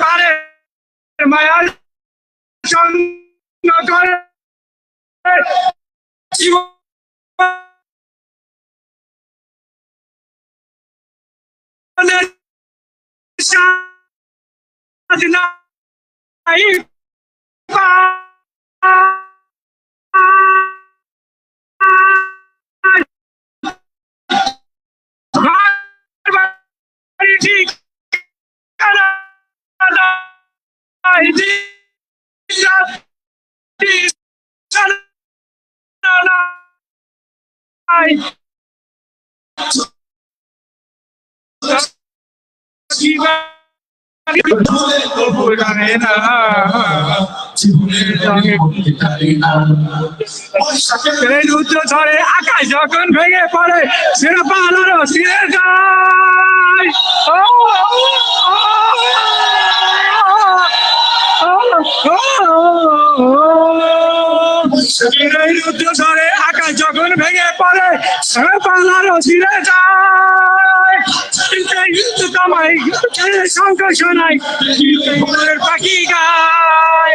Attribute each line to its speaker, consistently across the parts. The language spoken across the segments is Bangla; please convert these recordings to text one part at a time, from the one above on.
Speaker 1: পারে। মায়ার করে। জীবন স্বাদ নাই পায়। বাড়ি ঠিক কানা নাই দিশাটি জানা নাই। জীবন তবু জানে না জীবনের রঙে জানে না এই রুদ্র ধরে আকাশ যখন ভেঙে পড়ে সেটা পাহাড়েরও ছিঁড়ে যায় ধরে আকাশ যখন ভেঙে পড়ে সেটা পাহাড়েরও ছিঁড়ে যায়। কিন্তু কামাই সংঘর্ষ নাই পাখি গায়।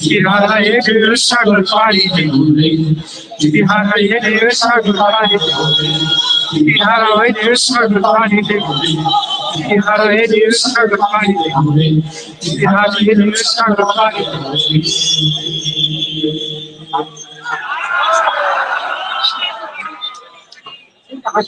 Speaker 1: Hare Krishna Gopari Hare Hare Krishna Gopari Hare Krishna Gopari Hare Krishna Gopari Hare Krishna Gopari